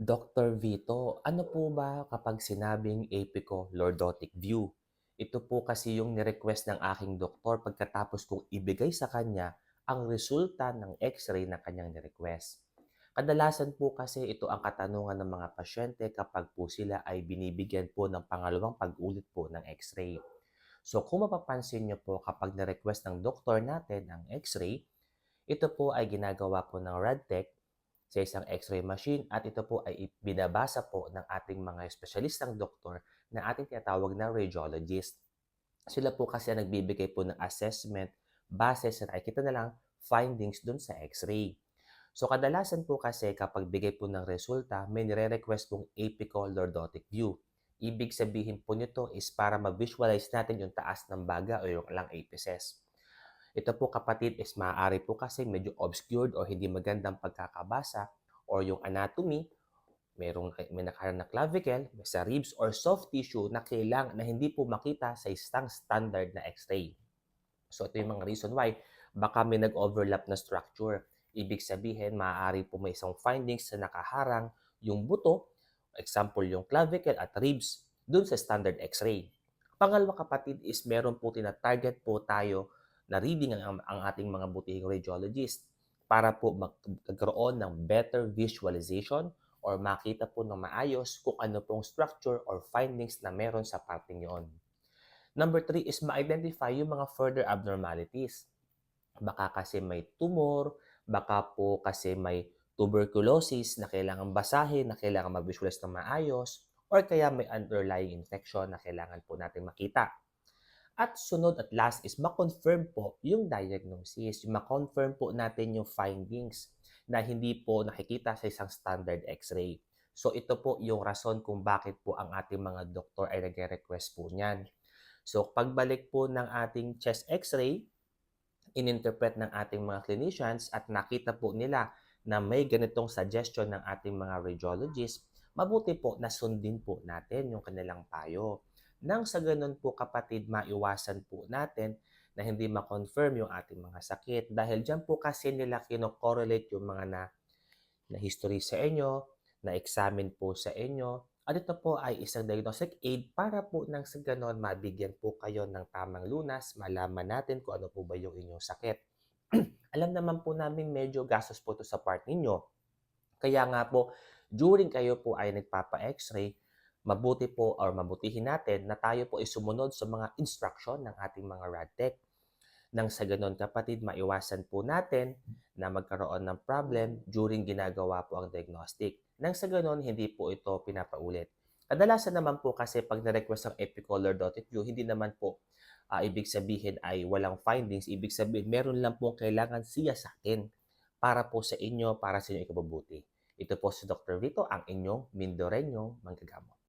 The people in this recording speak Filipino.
Dr. Vito, ano po ba kapag sinabing apico-lordotic view? Ito po kasi yung ni-request ng aking doktor pagkatapos kong ibigay sa kanya ang resulta ng x-ray na kanyang ni-request. Kadalasan po kasi ito ang katanungan ng mga pasyente kapag po sila ay binibigyan po ng pangalawang pag-ulit po ng x-ray. So kung mapapansin nyo po kapag na-request ng doktor natin ang x-ray, ito po ay ginagawa po ng RadTech sa isang x-ray machine at ito po ay binabasa po ng ating mga espesyalistang doktor na ating tinatawag na radiologist. Sila po kasi ang nagbibigay po ng assessment base sa nakikita na lang findings dun sa x-ray. So kadalasan po kasi kapag bigay po ng resulta, may nire-request pong apico-lordotic view. Ibig sabihin po nito is para ma-visualize natin yung taas ng baga o yung lang apices. Ito po kapatid is maaari po kasi medyo obscured or hindi magandang pagkakabasa or yung anatomy, merong may nakaharang na clavicle, may sa ribs or soft tissue na kailang na hindi po makita sa isang standard na x-ray. So ito yung mga reason why baka may nag-overlap na structure. Ibig sabihin, maaari po may isang findings na nakaharang yung buto, example yung clavicle at ribs, dun sa standard x-ray. Pangalawa kapatid is meron po tina-target po tayo na reading ang, ang ating mga butihing radiologist para po magkaroon ng better visualization or makita po ng maayos kung ano pong structure or findings na meron sa parting yon. Number three is ma-identify yung mga further abnormalities. Baka kasi may tumor, baka po kasi may tuberculosis na kailangan basahin, na kailangan ma-visualize ng maayos, or kaya may underlying infection na kailangan po natin makita. At sunod at last is ma-confirm po yung diagnosis, ma-confirm po natin yung findings na hindi po nakikita sa isang standard x-ray. So ito po yung rason kung bakit po ang ating mga doktor ay nagre-request po niyan. So pagbalik po ng ating chest x-ray, ininterpret ng ating mga clinicians at nakita po nila na may ganitong suggestion ng ating mga radiologist, mabuti po na sundin po natin yung kanilang payo. Nang sa ganun po kapatid, maiwasan po natin na hindi ma-confirm yung ating mga sakit. Dahil dyan po kasi nila kino-correlate yung mga na, na history sa inyo, na examine po sa inyo. At ito po ay isang diagnostic aid para po nang sa ganon mabigyan po kayo ng tamang lunas, malaman natin kung ano po ba yung inyong sakit. Alam naman po namin medyo gastos po to sa part ninyo. Kaya nga po, during kayo po ay nagpapa-x-ray, mabuti po or mabutihin natin na tayo po ay sumunod sa mga instruction ng ating mga RadTech. Nang sa ganon kapatid, maiwasan po natin na magkaroon ng problem during ginagawa po ang diagnostic. Nang sa ganon, hindi po ito pinapaulit. Kadalasan naman po kasi pag na-request ang epicolor dotted view, hindi naman po uh, ibig sabihin ay walang findings. Ibig sabihin, meron lang po kailangan siya sa atin para po sa inyo, para sa inyo ikabubuti. Ito po si Dr. Vito, ang inyong Mindoreño Manggagamot.